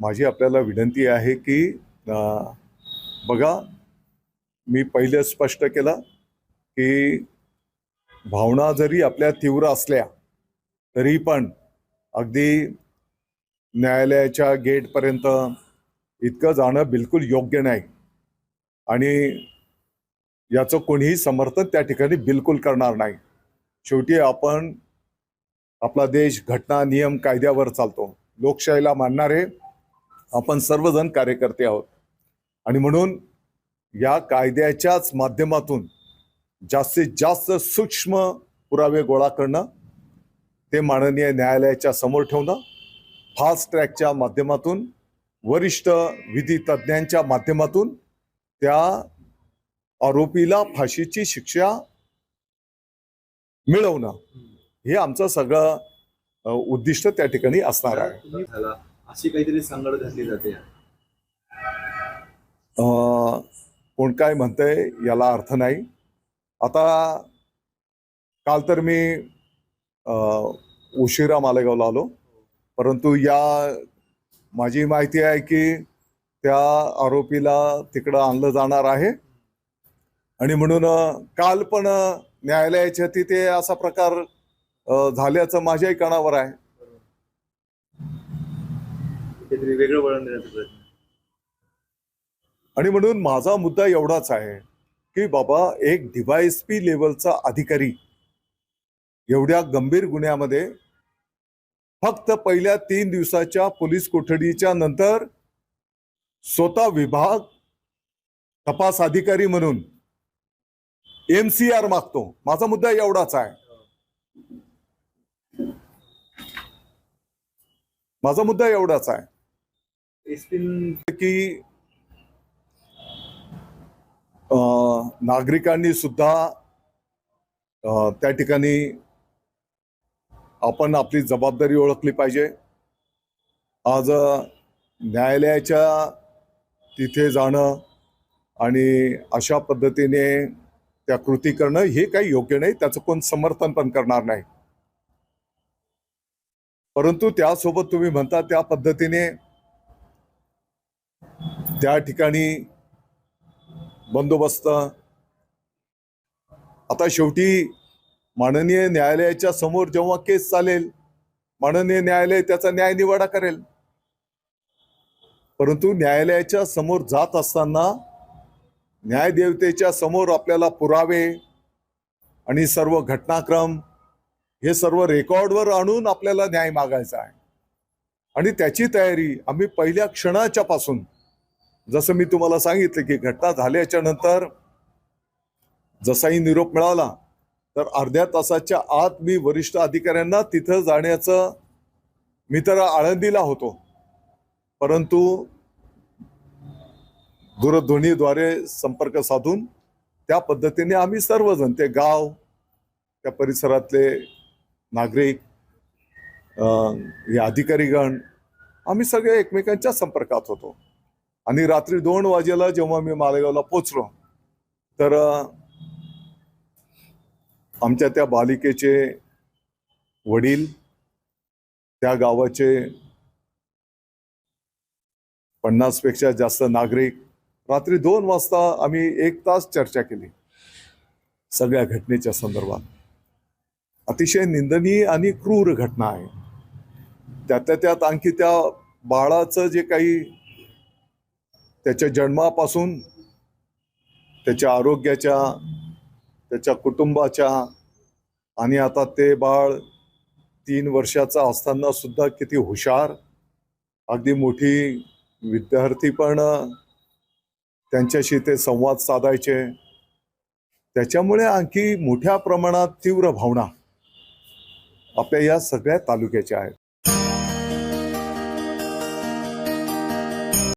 माझी आपल्याला विनंती आहे की बघा मी पहिले स्पष्ट केलं की भावना जरी आपल्या तीव्र असल्या तरी पण अगदी न्यायालयाच्या गेटपर्यंत इतकं जाणं बिलकुल योग्य नाही. आणि याचं कोणीही समर्थन त्या ठिकाणी बिलकुल करणार नाही. शेवटी आपण आपला देश घटना नियम कायद्यावर चालतो. लोकशाहीला मानणारे आपण सर्वजण कार्यकर्ते आहोत. आणि म्हणून या कायद्याच्याच माध्यमातून जास्तीत जास्त सूक्ष्म पुरावे गोळा करणं ते माननीय न्यायालयाच्या समोर ठेवणं फास्ट ट्रॅकच्या माध्यमातून वरिष्ठ विधी तज्ज्ञांच्या माध्यमातून त्या आरोपीला फाशीची शिक्षा मिळवणं हे आमचं सगळं उद्दिष्ट त्या ठिकाणी असणार आहे. अशी काहीतरी सांगड घातली जाते. अ, कोण काय म्हणतंय याला अर्थ नाही. आता काल तर मी अ, उशिरा मालेगावला आलो. परंतु या माझी माहिती आहे की त्या आरोपीला तिकडं आणलं जाणार आहे. आणि म्हणून काल पण न्यायालयाच्या तिथे असा प्रकार झाल्याचं माझ्याही कानावर आहे. काहीतरी वेगळं वळण देण्याचा प्रयत्न. आणि म्हणून माझा मुद्दा एवढाच आहे की बाबा एक डीवायएसपी लेवलचा अधिकारी एवढ्या गंभीर गुन्ह्यामध्ये फक्त पहिल्या तीन दिवसाच्या पोलीस कोठडीच्या नंतर स्वतः विभाग तपास अधिकारी म्हणून एम सी आर मागतो. माझा मुद्दा एवढाच आहे. माझा मुद्दा एवढाच आहे. एसपी की अं, नागरिकांनी सुद्धा अं, त्या ठिकाणी आपण आपली जबाबदारी ओळखली पाहिजे. आज न्यायालयाच्या तिथे जाणं आणि अशा पद्धतीने त्या कृती करणं हे काही योग्य नाही त्याचं कोण समर्थन पण करणार नाही. परंतु त्यासोबत तुम्ही म्हणता त्या पद्धतीने त्या ठिकाणी बंदोबस्त. आता शेवटी माननीय न्यायालयाच्या समोर जेव्हा केस चालेल माननीय न्यायालय त्याचा न्याय निवाडा करेल. परंतु न्यायालयाच्या समोर जात असताना न्यायदेवतेच्या समोर आपल्याला पुरावे आणि सर्व घटनाक्रम हे सर्व रेकॉर्डवर आणून आपल्याला न्याय मागायचा आहे. आणि त्याची तयारी आम्ही पहिल्या क्षणाच्या पासून जसं मी तुम्हाला सांगितलं की घटना झाल्याच्यानंतर जसाही निरोप मिळाला तर अर्ध्या तासाच्या आत मी वरिष्ठ अधिकाऱ्यांना तिथं जाण्याचं मी तर आळंदीला होतो. परंतु दूरध्वनीद्वारे संपर्क साधून त्या पद्धतीने आम्ही सर्वजण ते गाव त्या परिसरातले नागरिक हे अधिकारीगण आम्ही सगळे एकमेकांच्या संपर्कात होतो. आणि रात्री दोन वाजेला जेव्हा मी मालेगावला पोचलो तर आमच्या त्या बालिकेचे वडील त्या गावाचे पन्नासपेक्षा जास्त नागरिक रात्री दोन वाजता आम्ही एक तास चर्चा केली सगळ्या घटनेच्या संदर्भात. अतिशय निंदनीय आणि क्रूर घटना आहे. त्यातल्या त्यात आणखी त्या बाळाचं जे काही त्याच्या जन्मापासून त्याच्या आरोग्याच्या त्याच्या कुटुंबाच्या आणि आता ते बाळ तीन वर्षाचा असताना सुद्धा किती हुशार अगदी मोठी विद्यार्थी पण त्यांच्याशी ते संवाद साधायचे. त्याच्यामुळे आणखी मोठ्या प्रमाणात तीव्र भावना आपल्या या सगळ्या तालुक्याच्या आहेत.